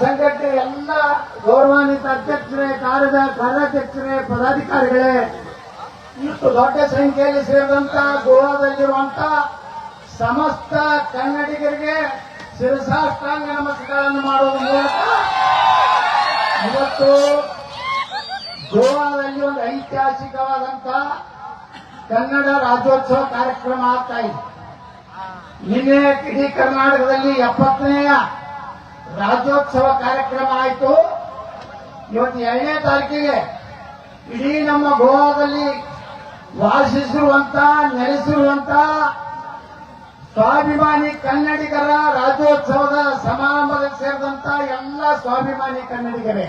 ಸಂಘಟನೆ ಎಲ್ಲ ಗೌರವಾನ್ವಿತ ಅಧ್ಯಕ್ಷರೇ, ಕಾರ್ಯದ ಕಾರ್ಯಾಧ್ಯಕ್ಷರೇ, ಪದಾಧಿಕಾರಿಗಳೇ, ಇಷ್ಟು ದೊಡ್ಡ ಸಂಖ್ಯೆಯಲ್ಲಿ ಸೇರಿದಂತ ಗೋವಾದಲ್ಲಿರುವಂತ ಸಮಸ್ತ ಕನ್ನಡಿಗರಿಗೆ ಶಿರಸಾಷ್ಟಾಂಗ ನಮಸ್ಕಾರವನ್ನು ಮಾಡುವ ಮೂಲಕ ಇವತ್ತು ಗೋವಾದಲ್ಲಿ ಒಂದು ಐತಿಹಾಸಿಕವಾದಂತ ಕನ್ನಡ ರಾಜ್ಯೋತ್ಸವ ಕಾರ್ಯಕ್ರಮ ಆಗ್ತಾ ಇದೆ. ನಿನ್ನೆ ಇಡೀ ಕರ್ನಾಟಕದಲ್ಲಿ ಎಪ್ಪತ್ತನೆಯ ರಾಜ್ಯೋತ್ಸವ ಕಾರ್ಯಕ್ರಮ ಆಯಿತು. ಇವತ್ತು ಎರಡನೇ ತಾರೀಕಿಗೆ ಇಡೀ ನಮ್ಮ ಗೋವಾದಲ್ಲಿ ವಾಸಿಸಿರುವಂತ, ನೆಲೆಸಿರುವಂತ ಸ್ವಾಭಿಮಾನಿ ಕನ್ನಡಿಗರ ರಾಜ್ಯೋತ್ಸವದ ಸಮಾರಂಭದಲ್ಲಿ ಸೇರಿದಂತ ಎಲ್ಲ ಸ್ವಾಭಿಮಾನಿ ಕನ್ನಡಿಗರೇ,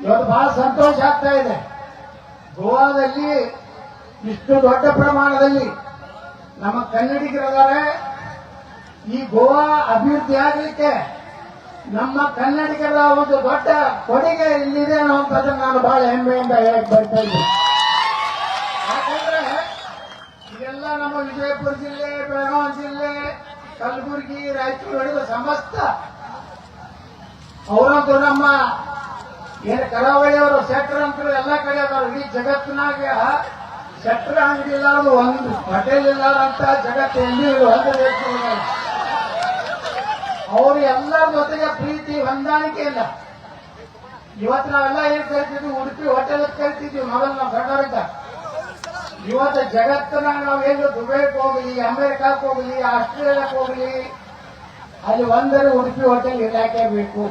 ಇವತ್ತು ಬಹಳ ಸಂತೋಷ ಆಗ್ತಾ ಇದೆ. ಗೋವಾದಲ್ಲಿ ಇಷ್ಟು ದೊಡ್ಡ ಪ್ರಮಾಣದಲ್ಲಿ ನಮ್ಮ ಕನ್ನಡಿಗರಿದ್ದಾರೆ. ಈ ಗೋವಾ ಅಭಿವೃದ್ಧಿ ಆಗಲಿಕ್ಕೆ ನಮ್ಮ ಕನ್ನಡಿಗರ ಒಂದು ದೊಡ್ಡ ಕೊಡುಗೆ ಇಲ್ಲಿದೆ ಅನ್ನುವಂಥದ್ದನ್ನು ನಾನು ಬಹಳ ಹೆಮ್ಮೆಯಿಂದ ಹೇಳಿ ಬರ್ತಾ ಇದ್ದೀನಿ. ಯಾಕಂದ್ರೆ ಇದೆಲ್ಲ ನಮ್ಮ ವಿಜಯಪುರ ಜಿಲ್ಲೆ, ಬೆಳಗಾವಿ ಜಿಲ್ಲೆ, ಕಲಬುರಗಿ, ರಾಯಚೂರು ಸಮಸ್ತ ಅವರಂತೂ ನಮ್ಮ ಏನು ಕರಾವಳಿಯವರು, ಶೆಟ್ರ್ ಅಂತೂ ಎಲ್ಲ ಕಡೆ ಅದಾರ. ಇಡೀ ಜಗತ್ತಿನಾಗ ಶೆಟ್ರ್ ಅಂಗಡಿ ಇಲ್ಲ ಒಂದು ಹೋಟೆಲ್ ಇಲ್ಲಾರಂತ ಜಗತ್ತು ಎಲ್ಲಿ ಒಂದು ದೇಶದಲ್ಲಿ ಅವರು ಎಲ್ಲರ ಜೊತೆಗೆ ಪ್ರೀತಿ, ಹೊಂದಾಣಿಕೆ ಇಲ್ಲ. ಇವತ್ತು ನಾವೆಲ್ಲ ಏನ್ ಕರಿತಿದ್ವಿ? ಉಡುಪಿ ಹೋಟೆಲ್ ಕರಿತಿದ್ವಿ ಮೊದಲು ನಾವು ಸಣ್ಣವರಿಂದ ಇವತ್ತು ಜಗತ್ತಿನಾಗ ನಾವೇನು ದುಬೈಗೆ ಹೋಗಲಿ, ಅಮೆರಿಕಕ್ಕೆ ಹೋಗಲಿ, ಆಸ್ಟ್ರೇಲಿಯಾಕ್ಕೆ ಹೋಗಲಿ, ಅಲ್ಲಿ ಒಂದರೆ ಉಡುಪಿ ಹೋಟೆಲ್ ಇಲಾಖೆ ಬೇಕು.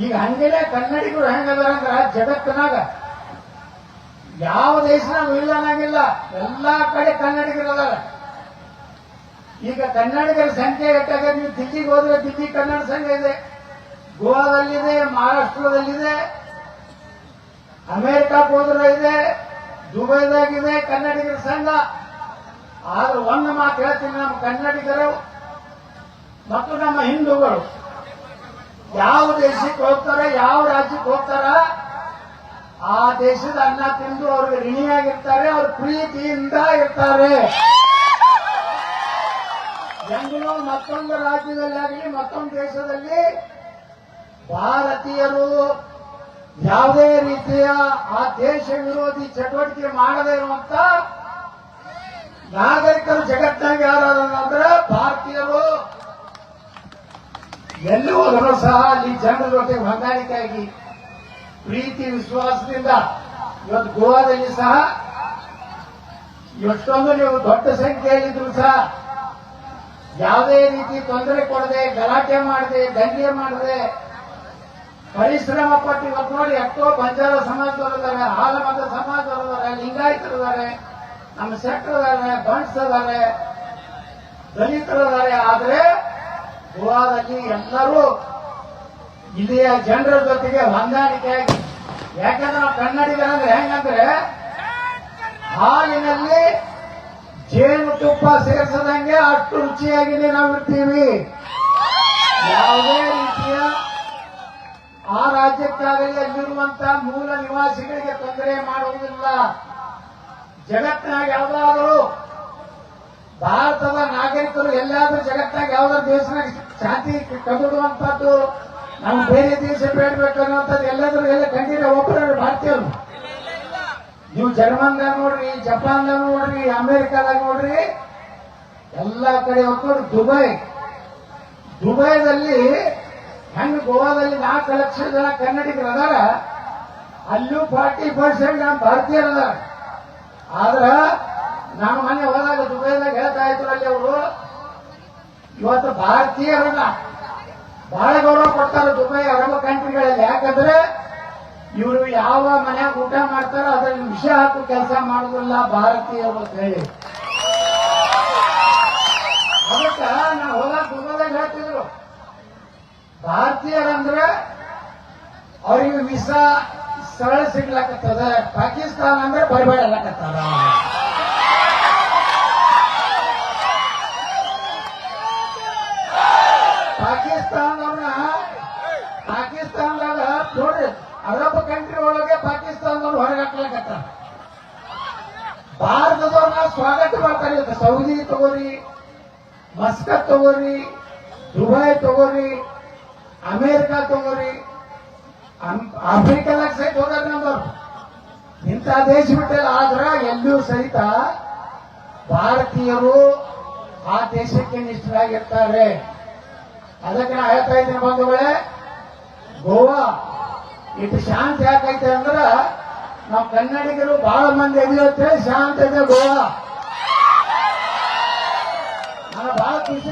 ಈಗ ಹಂಗೇನೆ ಕನ್ನಡಿಗರು ಹೆಂಗದಾರ ಅಂದ್ರ ಜಗತ್ತಿನಾಗ. ಯಾವ ದೇಶನಾಗ ಇಲ್ಲ ಅನ್ನಂಗಿಲ್ಲ ಎಲ್ಲಾ ಕಡೆ ಕನ್ನಡಿಗರು ಅದಾರ. ಈಗ ಕನ್ನಡಿಗರ ಸಂಖ್ಯೆ ಹೆಚ್ಚಾಗ ನೀವು ದಿಲ್ಲಿಗೆ ಹೋದ್ರೆ ದಿಲ್ಲಿ ಕನ್ನಡ ಸಂಘ ಇದೆ, ಗೋವಾದಲ್ಲಿದೆ, ಮಹಾರಾಷ್ಟ್ರದಲ್ಲಿದೆ, ಅಮೆರಿಕಕ್ಕೆ ಹೋದ್ರೆ ಇದೆ, ದುಬೈದಾಗಿದೆ ಕನ್ನಡಿಗರ ಸಂಘ. ಆದ್ರೆ ಒಂದು ಮಾತು ಹೇಳ್ತೀನಿ, ನಮ್ಮ ಕನ್ನಡಿಗರು ಮತ್ತು ನಮ್ಮ ಹಿಂದೂಗಳು, ಯಾವ ದೇಶಕ್ಕೆ ಹೋಗ್ತಾರೆ, ಯಾವ ರಾಜ್ಯಕ್ಕೆ ಹೋಗ್ತಾರ, ಆ ದೇಶದ ಅನ್ನ ತಿಂದು ಅವ್ರಿಗೆ ಋಣಿಯಾಗಿರ್ತಾರೆ, ಅವ್ರ ಪ್ರೀತಿಯಿಂದ ಇರ್ತಾರೆ. ಹೆಂಗೋ ಮತ್ತೊಂದು ರಾಜ್ಯದಲ್ಲಿ ಆಗಲಿ, ಮತ್ತೊಂದು ದೇಶದಲ್ಲಿ ಭಾರತೀಯರು ಯಾವುದೇ ರೀತಿಯ ಆ ದೇಶ ವಿರೋಧಿ ಚಟುವಟಿಕೆ ಮಾಡದೇ ಇರುವಂತ ನಾಗರಿಕರು ಜಗತ್ತಿನಾಗ ಯಾರು ಅಂದ್ರೆ ಭಾರತೀಯರು ಎಲ್ಲೂ ಸಹ ಅಲ್ಲಿ ಜನರ ಜೊತೆ ಹೊಂದಾಣಿಕೆಯಾಗಿ ಪ್ರೀತಿ, ವಿಶ್ವಾಸದಿಂದ ಇವತ್ತು ಗೋವಾದಲ್ಲಿ ಸಹ ಎಷ್ಟೊಂದು ನೀವು ದೊಡ್ಡ ಸಂಖ್ಯೆಯಲ್ಲಿದ್ರು ಸಹ ಯಾವುದೇ ರೀತಿ ತೊಂದರೆ ಕೊಡದೆ, ಗಲಾಟೆ ಮಾಡದೆ, ದಂಗೆ ಮಾಡದೆ, ಪರಿಶ್ರಮ ಪಟ್ಟು ಇವತ್ತು ನೋಡಿ ಎಷ್ಟೋ ಬಂಜಾರ ಸಮಾಜದವರಿದ್ದಾರೆ ಹಾಲಮತ ಸಮಾಜದವರಿದ್ದಾರೆ, ಲಿಂಗಾಯತರಿದ್ದಾರೆ, ನಮ್ಮ ಶೆಟ್ಟರಿದ್ದಾರೆ ಇದ್ದಾರೆ ದಲಿತರಿದ್ದಾರೆ. ಆದರೆ ಗೋವಾದಲ್ಲಿ ಎಲ್ಲರೂ ಇಲ್ಲಿಯ ಜನರ ಜೊತೆಗೆ ಹೊಂದಾಣಿಕೆಯಾಗಿ ಯಾಕಂದ್ರೆ ನಾವು ಕನ್ನಡಿಗರಂದ್ರೆ ಹೆಂಗಂದ್ರೆ ಹಾಲಿನಲ್ಲಿ ಜೇನು ತುಪ್ಪ ಸೇರಿಸದಂಗೆ ಅಷ್ಟು ರುಚಿಯಾಗಿ ನಾವು ಇರ್ತೀವಿ. ಯಾವುದೇ ರೀತಿಯ ಆ ರಾಜ್ಯಕ್ಕಾಗಲಿ ಅಲ್ಲಿರುವಂತಹ ಮೂಲ ನಿವಾಸಿಗಳಿಗೆ ತೊಂದರೆ ಮಾಡುವುದಿಲ್ಲ. ಜಗತ್ತಿನಾಗ ಯಾವ್ದಾದ್ರು ಭಾರತದ ನಾಗರಿಕರು ಎಲ್ಲಾದ್ರೂ ಜಗತ್ತಾಗ ಯಾವ್ದಾದ್ರು ದೇಶನಾಗ ಶಾಂತಿ ಕದಡುವಂತದ್ದು ನಾವು ಬೇರೆ ದೇಶ ಬೇಡಬೇಕು ಅನ್ನುವಂಥದ್ದು ಎಲ್ಲಾದ್ರೂ ಎಲ್ಲ ಖಂಡಿತ ಒಬ್ಬರು ಭಾರತೀಯರು. ನೀವು ಜರ್ಮನ್ದಾಗ ನೋಡ್ರಿ, ಜಪಾನ್ದಾಗ ನೋಡ್ರಿ, ಅಮೆರಿಕಾದಾಗ ನೋಡ್ರಿ, ಎಲ್ಲಾ ಕಡೆ ಹೋಗ್ಕೊಂಡು ದುಬೈ. ದುಬೈದಲ್ಲಿ ಹೆಂಗ್ ಗೋವಾದಲ್ಲಿ ನಾಲ್ಕು ಲಕ್ಷ ಜನ ಕನ್ನಡಿಗರು ಅದಾರ. ಅಲ್ಲೂ ಫಾರ್ಟಿ ಪರ್ಸೆಂಟ್ ಭಾರತೀಯರು ಅದಾರ. ಆದ್ರ ನಾನು ಮೊನ್ನೆ ಹೋದಾಗ ದುಬೈದಾಗ ಹೇಳ್ತಾ ಇದ್ರು ಅಲ್ಲಿ ಅವರು, ಇವತ್ತು ಭಾರತೀಯರನ್ನ ಬಹಳ ಗೌರವ ಕೊಡ್ತಾರೆ ದುಬೈ, ಅರಬ್ ಕಂಟ್ರಿಗಳಲ್ಲಿ. ಯಾಕಂದ್ರೆ ಇವರು ಯಾವ ಮನ್ಯಾಗ ಊಟ ಮಾಡ್ತಾರೋ ಅದ್ರಲ್ಲಿ ವಿಷ ಹಾಕು ಕೆಲಸ ಮಾಡುದಿಲ್ಲ ಭಾರತೀಯರು ಅಂತ ಹೇಳಿ. ಅದಕ್ಕ ನಾ ಹೊಲ ದುಬೈದಾಗ ಹೇಳ್ತಿದ್ರು. ಭಾರತೀಯರಂದ್ರೆ ಅವ್ರಿಗೆ ವಿಸಾ ಸರಳ ಸಿಗ್ಲಕತ್ತದ ಪಾಕಿಸ್ತಾನ ಅಂದ್ರೆ ಬರಬೇಡ ಅಲ್ಲಕತ್ತಾರ ಪಾಕಿಸ್ತಾನದವ್ರನ್ನ ಪಾಕಿಸ್ತಾನದಾಗ ನೋಡ್ರಿ ಅರಬ್ ಕಂಟ್ರಿ ಒಳಗೆ ಪಾಕಿಸ್ತಾನದವ್ರು ಹೊರಗಾಕ್ಲಕತ್ತಾರ ಭಾರತದವ್ರನ್ನ ಸ್ವಾಗತ ಮಾಡ್ತಾರೆ ಇವತ್ತು ಸೌದಿ ತಗೋರಿ ದುಬೈ ತಗೋರಿ, ಅಮೇರಿಕಾ ತಗೋರಿ ಆಫ್ರಿಕಾದಾಗ ಸಹಿತ ಹೋದಾರ ನಮ್ದವ್ರು ಇಂಥ ದೇಶ ಬಿಟ್ಟಲ್ಲ ಆದ್ರ ಎಲ್ಲೂ ಸಹಿತ ಭಾರತೀಯರು ಆ ದೇಶಕ್ಕೆ ನಿಷ್ಠರಾಗಿರ್ತಾರೆ. ಅದಕ್ಕೆ ನಾ ಹೇಳ್ತಾ ಇದ್ದೀನಿ ಬಂಧುಗಳೇ, ಗೋವಾ ಇಟ್ಟು ಶಾಂತಿ ಯಾಕೈತೆ ಅಂದ್ರ ನಮ್ಮ ಕನ್ನಡಿಗರು ಬಹಳ ಮಂದಿ ಎದಿರುತ್ತೆ ಶಾಂತ ಇದೆ ಗೋವಾ. ನನಗೆ ಬಹಳ ಖುಷಿ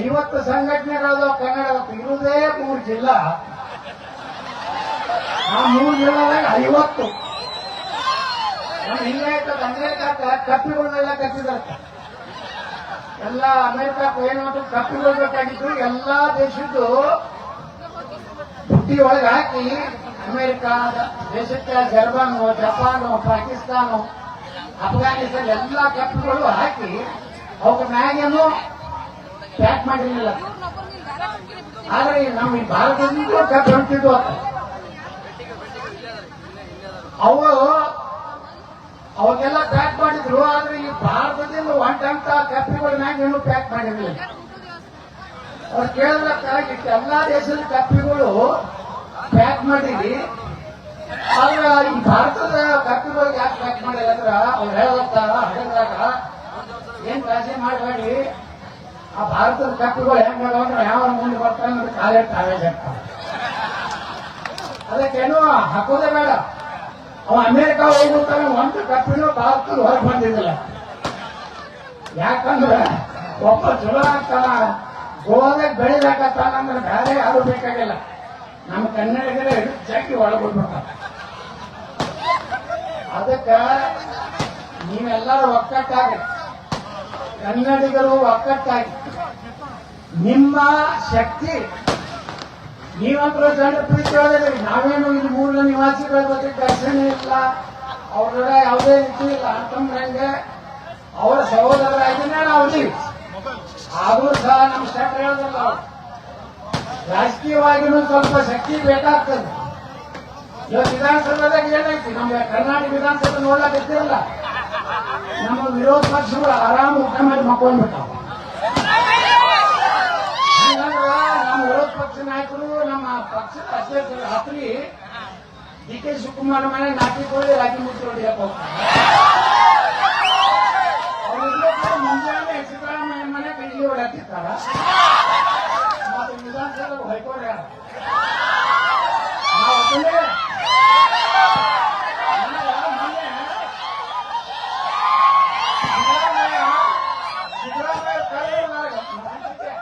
ಐವತ್ತು ಸಂಘಟನೆಗಳದಾವ ಕನ್ನಡ ಇರುವುದೇ ಮೂರು ಜಿಲ್ಲಾ. ಆ ಮೂರು ಜಿಲ್ಲಾದಾಗ ಐವತ್ತು. ನಮ್ಮ ಹಿಂಗೆ ಅಮೆರಿಕ ಕಪ್ಪಿಗಳನ್ನೆಲ್ಲ ಕಟ್ಟಿದ್ದಾರೆ. ಎಲ್ಲ ಅಮೆರಿಕ ಏನಾದ್ರು ಕಪ್ಪಿಗಳು ಬೇಕಾಗಿತ್ತು ಎಲ್ಲಾ ದೇಶದ್ದು ಬುದ್ಧಿ ಒಳಗೆ ಹಾಕಿ ಅಮೆರಿಕ, ದೇಶಕ್ಕೆ ಜರ್ಮನ್, ಜಪಾನ್, ಪಾಕಿಸ್ತಾನ, ಅಫ್ಘಾನಿಸ್ತಾನ ಎಲ್ಲಾ ಕಪ್ಪುಗಳು ಹಾಕಿ ಅವಕ್ಕೆ ಮ್ಯಾಗೇನು ಪ್ಯಾಕ್ ಮಾಡಿರಲಿಲ್ಲ. ಆದ್ರೆ ನಮ್ಮ ಈ ಭಾರತದಿಂದ ಪ್ಯಾಕ್ ಮಾಡ್ತಿದ್ವು ಅಂತ. ಅವು ಅವಾಗೆಲ್ಲ ಪ್ಯಾಕ್ ಮಾಡಿದ್ರು, ಆದ್ರೆ ಈ ಭಾರತದಿಂದ ಒಂಟಂತ ಕಪ್ಪಿಗಳ ಮ್ಯಾಗ ಏನು ಪ್ಯಾಕ್ ಮಾಡಿರಲಿಲ್ಲ. ಅವ್ರು ಕೇಳಿದ್ರಕ್ಕ ಎಲ್ಲಾ ದೇಶದ ಕಪ್ಪಿಗಳು ಪ್ಯಾಕ್ ಮಾಡಿರಿ ಆದ್ರೆ ಈ ಭಾರತದ ಕಪ್ಪಿಗಳಿಗೆ ಯಾಕೆ ಪ್ಯಾಕ್ ಮಾಡಿಲ್ಲ ಅಂದ್ರೆ ಅವ್ರು ಹೇಳತ್ತ ಹಡಗ್ರಾಗ ಏನ್ ರಾಜಿ ಮಾಡಬೇಡಿ ಆ ಭಾರತದ ಕಪ್ಪುಗಳು ಹೆಂಗ್ ಅಂದ್ರೆ ಯಾವ ಮುಂದೆ ಬರ್ತಾರೆ ಅಂದ್ರೆ ಕಾಲೇ ತಾವೇ ಅದಕ್ಕೇನು ಹಾಕೋದೇ ಬೇಡ. ಅವ ಅಮೆರಿಕ ಹೋಗ್ಬಿಡ್ತಾನೆ, ಒಂದು ಕಪ್ಪಿನೂ ಭಾರತದ ಹೊರಗೆ ಬಂದಿದ್ದಿಲ್ಲ. ಯಾಕಂದ್ರೆ ಒಬ್ಬ ಚಲೋ ಆಗ್ತಾನ ಗೋವಾದಾಗ ಬೆಳೆದಾಕತ್ತಾನ ಅಂದ್ರೆ ಬೇರೆ ಯಾರು ಬೇಕಾಗಿಲ್ಲ. ನಮ್ಮ ಕನ್ನಡಿಗರೇ ಜಗ್ಗಿ ಒಳಗೊಂಡ್ಬಿಡ್ತಾರ ಅದಕ್ಕ ನೀವೆಲ್ಲರೂ ಒಕ್ಕಟ್ಟಾಗಿ ಕನ್ನಡಿಗರು ಒಕ್ಕಟ್ಟಾಗಿ. ನಿಮ್ಮ ಶಕ್ತಿ ನೀವಂತರೂ ಜನ ಪ್ರೀತಿ ನಾವೇನು ಇಲ್ಲಿ ಮೂಲ ನಿವಾಸಿಗಳ ಬಗ್ಗೆ ಘರ್ಷಣೆ ಇಲ್ಲ. ಅವ್ರ ಯಾವುದೇ ರೀತಿ ಇಲ್ಲ. ಅಂತಂದ್ರಂಗೆ ಅವರ ಸಹೋದರರಾಗಿನೇ ನಾವು ಇದೀವಿ ಆದ್ರೂ ಸಹ ನಮ್ಮ ಸ್ಟೆಪ್ ಹೇಳೋದಿಲ್ಲ. ರಾಜಕೀಯವಾಗಿನೂ ಸ್ವಲ್ಪ ಶಕ್ತಿ ಬೇಕಾಗ್ತದೆ. ಇವತ್ತು ವಿಧಾನಸಭೆದಾಗ ಏನೈತಿ ನಮ್ಗೆ ಕರ್ನಾಟಕ ವಿಧಾನಸಭೆ ನೋಡ್ಲಾಕತ್ತಿರಲ್ಲ ನಮ್ಮ ವಿರೋಧ ಪಕ್ಷಗಳು ಆರಾಮ ಊಟ ಮಾಡಿ ಮಕ್ಕೊಂಡ್ಬಿಟ್ಟಾವ ನಮ್ಮ ವಿರೋಧ ಪಕ್ಷ ನಾಯಕರು, ನಮ್ಮ ಪಕ್ಷದ ಅಧ್ಯಕ್ಷರು ಹತ್ರಿ ಡಿ ಕೆ ಶಿವಕುಮಾರ್ ಮನೆ ನಾಟಿ ಕೋಳಿ ರಾಗಿ ಮುಚ್ಚಿ ಅವ್ರಿಬ್ರು ಮುಂಜಾನೆ ಸಿದ್ದರಾಮಯ್ಯ ಮನೆ ಕೈಲಿ ಹೊಡೆಯುತ್ತಿರ್ತಾರ ಮತ್ತೆ ವಿಧಾನಸಭೆ ಹೈಕೋರ್ಟ್ ನಾವು ಒಬ್ಬನೇ ನನಗ ಮೊನ್ನೆ ಸಿದ್ದರಾಮಯ್ಯ ಸಿದ್ದರಾಮಯ್ಯ ಕರೆ ನನಗೆ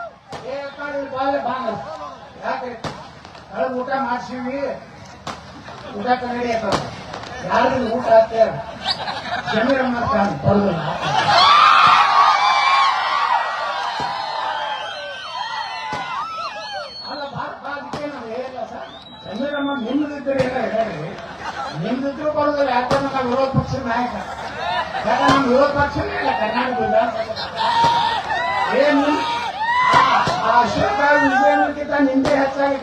ಏ ಕಾಡಿ ಬಾಲೆ ಬಾಂಗ ಯಾಕೆ ಕಳೆದ ಊಟ ಮಾಡ್ಸೀವಿ ಊಟ ಕನ್ನಡಿ ಯಾರು ಊಟ ಹಾಕ್ತಾರೆ ಜಮೀರಮ್ಮ ಕಾಣ್ ಬರೋದಿಲ್ಲ ಅಲ್ಲ, ಭಾರತ ನಾವು ಹೇಳಿಲ್ಲ ಸರ್. ಜಮೀರಮ್ಮ ನಿಮ್ಮದಿದ್ದರೆ ಎಲ್ಲ ಹೇಳಿ ನಿಮ್ದಿದ್ರು ಬರೋದಿಲ್ಲ ಯಾಕಂದ್ರೆ ನಾವು ವಿರೋಧ ಪಕ್ಷದ ನಾಯಕ. ಯಾಕಂದ್ರೆ ನಮ್ಮ ವಿರೋಧ ಪಕ್ಷನೇ ಇಲ್ಲ ಕರ್ನಾಟಕದ. ವಿಧಾನಸಭೆ ಏನು ಅಶೋಕ ವಿಜಯನಕ್ಕಿಂತ ನಿಂದೆ ಹೆಚ್ಚಾಗಿ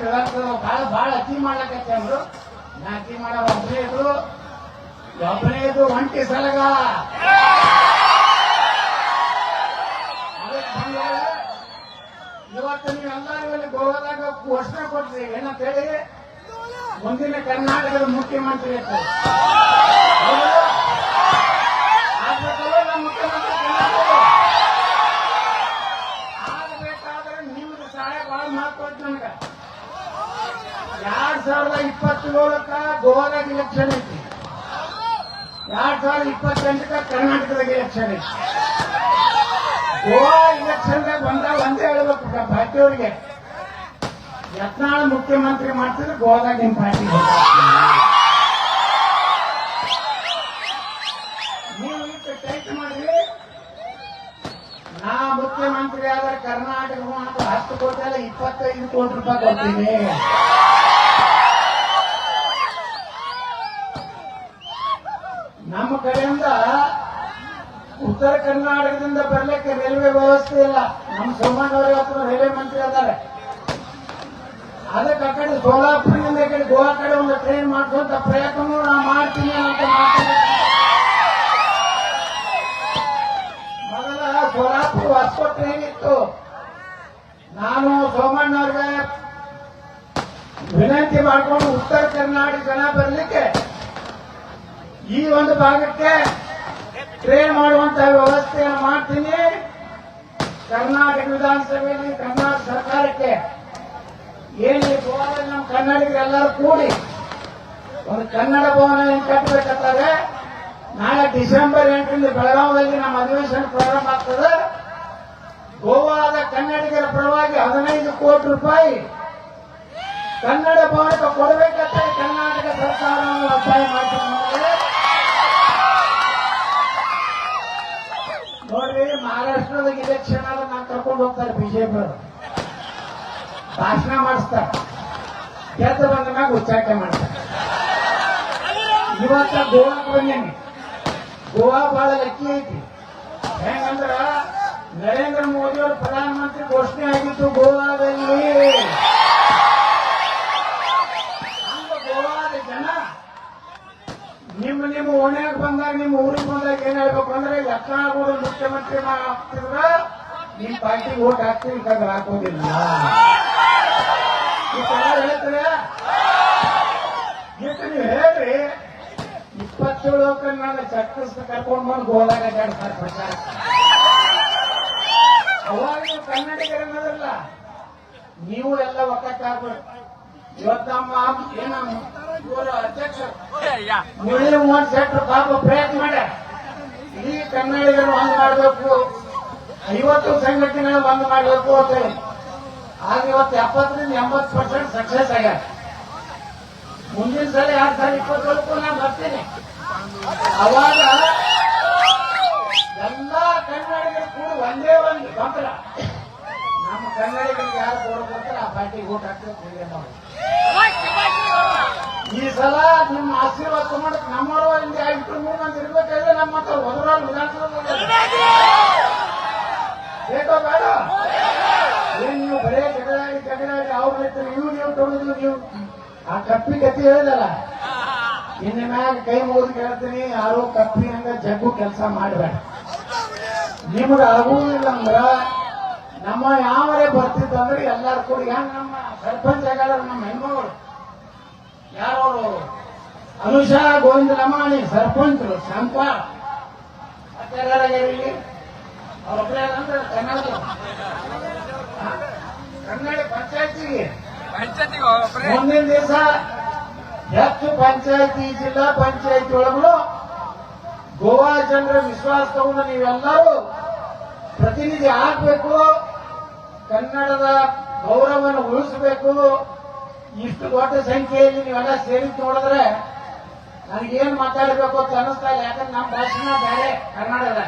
ಬಹಳ ಬಹಳ ಅತಿ ಮಾಡ್ಲಕತ್ತೆ ಅಂದ್ರು. ನಾ ಅತಿ ಮಾಡೋ ಒಬ್ಬರೇದು ಒಬ್ಬರೇದು ಒಂಟಿ ಸಲಗ. ಇವತ್ತು ನೀವೆಲ್ಲರೂ ಇಲ್ಲಿ ಗೋವಾದಾಗ ಘೋಷಣೆ ಕೊಟ್ರಿ ಏನಂತ ಹೇಳಿ, ಮುಂದಿನ ಕರ್ನಾಟಕದ ಮುಖ್ಯಮಂತ್ರಿ? ಆಗ್ಬೇಕಲ್ಲ ನಮ್ಮ ಮುಖ್ಯಮಂತ್ರಿ ಕರ್ನಾಟಕದ? ಆಗ್ಬೇಕಾದ್ರೆ ನಿಮ್ದು ಸಹಾಯ ಬಹಳ ಮಹತ್ವ ನನಗ ಎರಡ್ ಸಾವಿರದ ಇಪ್ಪತ್ತೇಳಕ್ಕ ಗೋವಾದಾಗ ಇಲೆಕ್ಷನ್ ಐತಿ. ಎರಡ್ ಸಾವಿರದ ಇಪ್ಪತ್ತೆಂಟಕ್ಕ ಕರ್ನಾಟಕದಾಗ ಇಲೆಕ್ಷನ್ ಐತಿ. ಗೋವಾ ಇಲೆಕ್ಷನ್ದಾಗ ಬಂದಾಗ ಒಂದೇ ಹೇಳ್ಬೇಕು ಪಾರ್ಟಿಯವರಿಗೆ. ಯತ್ನಾಳ ಮುಖ್ಯಮಂತ್ರಿ ಮಾಡ್ತಿದ್ರೆ ಗೋವಾದಾಗ ನಿಮ್ ಪಾರ್ಟಿ ನಾ ಮುಖ್ಯಮಂತ್ರಿ ಆದ್ರೆ ಕರ್ನಾಟಕ ಹತ್ತು ಕೋಟಿ ಅಲ್ಲ, ಇಪ್ಪತ್ತೈದು ಕೋಟಿ ರೂಪಾಯಿ ಕೊಡ್ತೀನಿ ನಮ್ಮ ಕಡೆಯಿಂದ ಉತ್ತರ ಕರ್ನಾಟಕದಿಂದ ಬರ್ಲಿಕ್ಕೆ ರೈಲ್ವೆ ವ್ಯವಸ್ಥೆ ಇಲ್ಲ. ನಮ್ಮ ಸೋಮಣ್ಣವ್ರ ಹತ್ರ ರೈಲ್ವೆ ಮಂತ್ರಿ ಅದಾರೆ ಅದಕ್ಕೆ ಆ ಕಡೆ ಸೋಲಾಪುರದಿಂದ ಈ ಕಡೆ ಗೋವಾ ಕಡೆ ಒಂದು ಟ್ರೈನ್ ಮಾಡಿಸುವಂತ ಪ್ರಯತ್ನವೂ ನಾ ಮಾಡ್ತೀನಿ ಅಂತ ಮಾತಾಡ ಮೊದಲ ಸೋಲಾಪುರ ಹೊಸ ಟ್ರೈನ್ ಇತ್ತು. ನಾನು ಸೋಮಣ್ಣವ್ರಿಗೆ ವಿನಂತಿ ಮಾಡಿಕೊಂಡು ಉತ್ತರ ಕರ್ನಾಟಕ ಜನ ಬರಲಿಕ್ಕೆ ಈ ಒಂದು ಭಾಗಕ್ಕೆ ಟ್ರೈನ್ ಮಾಡುವಂತ ವ್ಯವಸ್ಥೆಯನ್ನು ಮಾಡ್ತೀನಿ. ಕರ್ನಾಟಕ ವಿಧಾನಸಭೆಯಲ್ಲಿ ಕರ್ನಾಟಕ ಸರ್ಕಾರಕ್ಕೆ ಏನು ಈ ಗೋವಾದಲ್ಲಿ ನಮ್ಮ ಕನ್ನಡಿಗರೆಲ್ಲರೂ ಕೂಡಿ ಒಂದು ಕನ್ನಡ ಭವನ ಏನ್ ಕಟ್ಟಬೇಕಂತಾರೆ ನಾಳೆ ಡಿಸೆಂಬರ್ ಎಂಟರಿಂದ ಬೆಳಗಾವದಲ್ಲಿ ನಮ್ಮ ಅಧಿವೇಶನ ಪ್ರಾರಂಭ ಆಗ್ತದೆ. ಗೋವಾದ ಕನ್ನಡಿಗರ ಪರವಾಗಿ ಹದಿನೈದು ಕೋಟಿ ರೂಪಾಯಿ ಕನ್ನಡ ಭವನಕ್ಕೆ ಕೊಡಬೇಕಂತ ಕರ್ನಾಟಕ ಸರ್ಕಾರವನ್ನು ಒತ್ತಾಯ ಮಾಡ್ತಿದ್ದಾರೆ ಕರ್ಕೊಂಡು ಹೋಗ್ತಾರೆ ಬಿಜೆಪಿ ಅವರು ಭಾಷಣ ಮಾಡಿಸ್ತಾರೆ. ಕೆಲಸ ಬಂದ ಮ್ಯಾಗ ಉಚ್ಚಾಟನೆ ಮಾಡ್ತಾರೆ. ಇವತ್ತ ಗೋವಾಕ್ ಬಂದೇನಿ. ಗೋವಾ ಬಹಳ ಲಕ್ಕಿ ಐತಿ. ಹೆಂಗಂದ್ರ ನರೇಂದ್ರ ಮೋದಿ ಅವರು ಪ್ರಧಾನಮಂತ್ರಿ ಘೋಷಣೆ ಆಗಿತ್ತು ಗೋವಾದಲ್ಲಿ. ಗೋವಾದ ಜನ ನಿಮ್ಮ ನಿಮ್ಮ ಓಣ್ಯಾಗ ಬಂದಾಗ, ನಿಮ್ಮ ಊರಿಗೆ ಬಂದಾಗ ಏನ್ ಹೇಳ್ಬೇಕು ಅಂದ್ರೆ ಯತ್ನಾಳಗೌಡ ಮುಖ್ಯಮಂತ್ರಿ ಆಗ್ತಿದ್ರ ನಿಮ್ ಪಾರ್ಟಿ ಓಟ್ ಹಾಕ್ತೀವಿ ಕಂದ್ರೆ ಹಾಕೋದಿಲ್ಲ. ಹೇಳ್ತೀರ? ಹೇಳ್ರಿ. ಇಪ್ಪತ್ತೇಳು ಕನ್ನಡ ಚಕ್ರಸ್ ಕರ್ಕೊಂಡ್ ಬಂದು ಗೋದಾಗ ಅಡ್ಡಾಡ್ತಾರೆ ಪ್ರಚಾರ ಅವಾಗ ನೀವು ಕನ್ನಡಿಗರನ್ನೋದಲ್ಲ ನೀವು ಎಲ್ಲ ಒಕ್ಕಟ್ಟಾಗ್ಬೇಕು ಇವತ್ತಮ್ಮ ಏನಮ್ಮ ಏನ? ಇವರು ಅಧ್ಯಕ್ಷರು ಮೂವತ್ತು ಮೋಹನ್ ಶೆಟ್ಟರ್ ಪಾಪ ಪ್ರಯತ್ನ ಮಾಡ. ಈ ಕನ್ನಡಿಗರು ಹಂಗ್ ಮಾಡಬೇಕು ಐವತ್ತು ಸಂಘಟನೆ ಬಂದ್ ಮಾಡಬೇಕು ಅಂತ ಹೇಳಿ. ಆಗ ಇವತ್ತು ಎಪ್ಪತ್ತರಿಂದ ಎಂಬತ್ತು ಪರ್ಸೆಂಟ್ ಸಕ್ಸಸ್ ಆಗ್ಯಾರ ಮುಂದಿನ ಸಲ ಎರಡ್ ಸಾವಿರದ ಇಪ್ಪತ್ತೊಳಕ್ಕು ನಾನು ಬರ್ತೀನಿ. ಅವಾಗ ಎಲ್ಲಾ ಕನ್ನಡಿಗರು ಕೂಡ ಒಂದೇ ಒಂದು ತಂತ್ರ ನಮ್ಮ ಕನ್ನಡಿಗರಿಗೆ ಯಾರು ಕೊಡ್ಬೇಕಂದ್ರೆ ಆ ಪಾರ್ಟಿಗೆ ಓಟ್ ಹಾಕ್ಬೇಕು ನಾವು ಈ ಸಲ ನಿಮ್ಮ ಆಶೀರ್ವಾದ ತಗೊಂಡಕ್ಕೆ ನಮ್ಮವರು ಇಲ್ಲಿ ಇಬ್ಬರು ಮೂರು ಮಂದಿ ಇರ್ಬೇಕಾದ್ರೆ ನಮ್ಮ ಹತ್ರ ಹೊರಗಡೆ ವಿಧಾನಸಭೆ ಬೇಕೋ ಬೇಡ ಏನ್ ನೀವು ಬರೇ ಜಗಳಾಡಿ ಜಗಳಾಡಿ ಅವ್ರ ರೈತರು ಇವ್ರು ನೀವು ತೊಗೊಂಡು ನೀವು ಆ ಕಪ್ಪಿ ಗತಿ ಹೇಳಿದಲ್ಲ? ಇನ್ನ ಮ್ಯಾಗ ಕೈ ಮುಗಿದು ಕೇಳ್ತೀನಿ ಯಾರು ಕಪ್ಪಿ ಹಂಗ ಜಗ್ಗು ಕೆಲಸ ಮಾಡಬೇಡ. ನಿಮ್ಗ ಆಗುವುದಿಲ್ಲ ಅಂದ್ರ ನಮ್ಮ ಯಾವರೇ ಬರ್ತಿದ್ದಂದ್ರೆ ಎಲ್ಲಾರು ಕೂಡಿ ಹೆಂಗ ನಮ್ಮ ಸರ್ಪಂಚ್ ಆಗ್ಯಾರ ನಮ್ಮ ಹೆಣ್ಮಗಳು? ಯಾರವರು? ಅನುಷಾ ಗೋವಿಂದ ಲಮಾಣಿ ಸರ್ಪಂಚರು ಶಂಪ. ಇಲ್ಲಿ? ಅವ್ರೊಬ್ಬರೇ ಅಂದ್ರೆ ಕನ್ನಡ ಕನ್ನಡ ಪಂಚಾಯತಿಗೆ. ಮುಂದಿನ ದಿವಸ ಹೆಚ್ಚು ಪಂಚಾಯತಿ ಜಿಲ್ಲಾ ಪಂಚಾಯತಿ ಒಳಗೂ ಗೋವಾ ಜನರ ವಿಶ್ವಾಸ ತಗೊಂಡು ನೀವೆಲ್ಲರೂ ಪ್ರತಿನಿಧಿ ಆಗಬೇಕು ಕನ್ನಡದ ಗೌರವವನ್ನು ಉಳಿಸಬೇಕು ಇಷ್ಟು ದೊಡ್ಡ ಸಂಖ್ಯೆಯಲ್ಲಿ ನೀವೆಲ್ಲ ಸೇರಿ ನೋಡಿದ್ರೆ ನನಗೇನು ಮಾತಾಡಬೇಕು ಅಂತ ಅನಿಸ್ತಾ ಇಲ್ಲ ಯಾಕಂದ್ರೆ ನಮ್ಮ ಭಾಷಣ ಬೇರೆ ಕನ್ನಡದ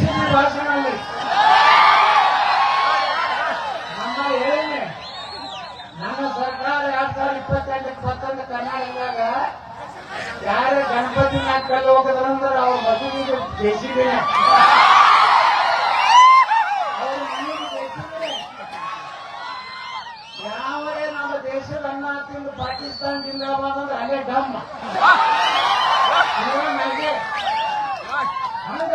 ನಮ್ಮ ಭಾಷೆ ನಮ್ಮ ಹೇಳಿನಿ ನನ್ನ ಸರ್ಕಾರ ಇಪ್ಪತ್ತೆಂಟಕ್ಕೆ ಬರ್ತಂತ ಕರ್ನಾಟಕದಾಗ ಯಾರ ಗಣಪತಿ ಕಲ್ಲು ಹೋಗದ್ರಂದ್ರೆ ಅವ್ರ ಮದುವೆಗೆ ಜೆಸಿಬಿನೇ ಯಾವರೇ ನಮ್ಮ ದೇಶದ ಅನ್ನ ತಿಂದು ಪಾಕಿಸ್ತಾನ ಜಿಂದಾಬಾದ್ ಅಂದ್ರೆ ಅಲ್ಲೇ ಡಮ್ಮ ಹಂಗ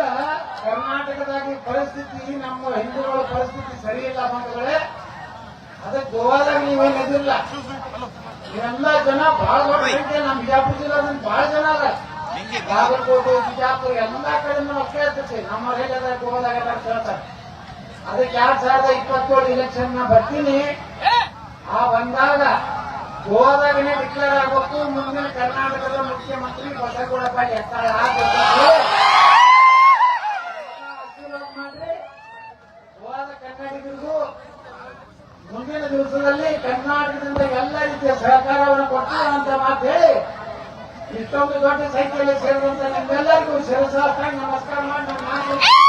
ಕರ್ನಾಟಕದಾಗ ಪರಿಸ್ಥಿತಿ, ನಮ್ಮ ಹಿಂದೂಗಳ ಪರಿಸ್ಥಿತಿ ಸರಿ ಇಲ್ಲ ಬಂಧುಗಳೇ. ಅದಕ್ಕೆ ಗೋವಾದಾಗ ನೀವೇನ್ ಇವೆಲ್ಲ ಜನ ಬಹಳ ದೊಡ್ಡ ಸಂಖ್ಯೆ ನಮ್ಮ ಬಿಜಾಪುರ ಜಿಲ್ಲಾದಲ್ಲಿ ಬಹಳ ಜನ ಅದ ಬಾಗಲಕೋಟೆ ಬಿಜಾಪುರ ಎಲ್ಲ ಕಡೆ ಅಷ್ಟೇ ಇರ್ತೈತಿ. ನಮ್ಮ ಹೇಗದ ಎಲ್ಲ ಕೇಳ್ತಾರೆ ಅದಕ್ಕೆ ಎರಡ್ ಸಾವಿರದ ಇಪ್ಪತ್ತೇಳು ಇಲೆಕ್ಷನ್ ನಾ ಬರ್ತೀನಿ. ಆ ಬಂದಾಗ ಗೋವಾದಾಗನೇ ಡಿಕ್ಲೇರ್ ಆಗಬೇಕು. ಮುಂದಿನ ಕರ್ನಾಟಕದ ಮುಖ್ಯಮಂತ್ರಿ ಬಸವಗೌಡಪ್ಪ ಎತ್ತಾಳ ಆ ಆಶೀರ್ವಾದ ಮಾಡ್ರಿ. ಗೋವಾದ ಕನ್ನಡಿಗರಿಗೂ ಮುಂದಿನ ದಿವಸದಲ್ಲಿ ಕರ್ನಾಟಕದಿಂದ ಎಲ್ಲ ರೀತಿಯ ಸಹಕಾರವನ್ನು ಕೊಡ್ತೀವಿ ಅಂತ ಮಾತು ಹೇಳಿ ಇಷ್ಟೊಂದು ದೊಡ್ಡ ಸಂಖ್ಯೆಯಲ್ಲಿ ಸೇರಿದಂತ ನಿಮ್ಮೆಲ್ಲರಿಗೂ ಶಿರಸಾಷ್ಟಾಂಗ ನಮಸ್ಕಾರ ಮಾಡಿ ನನ್ನ ಮಾತು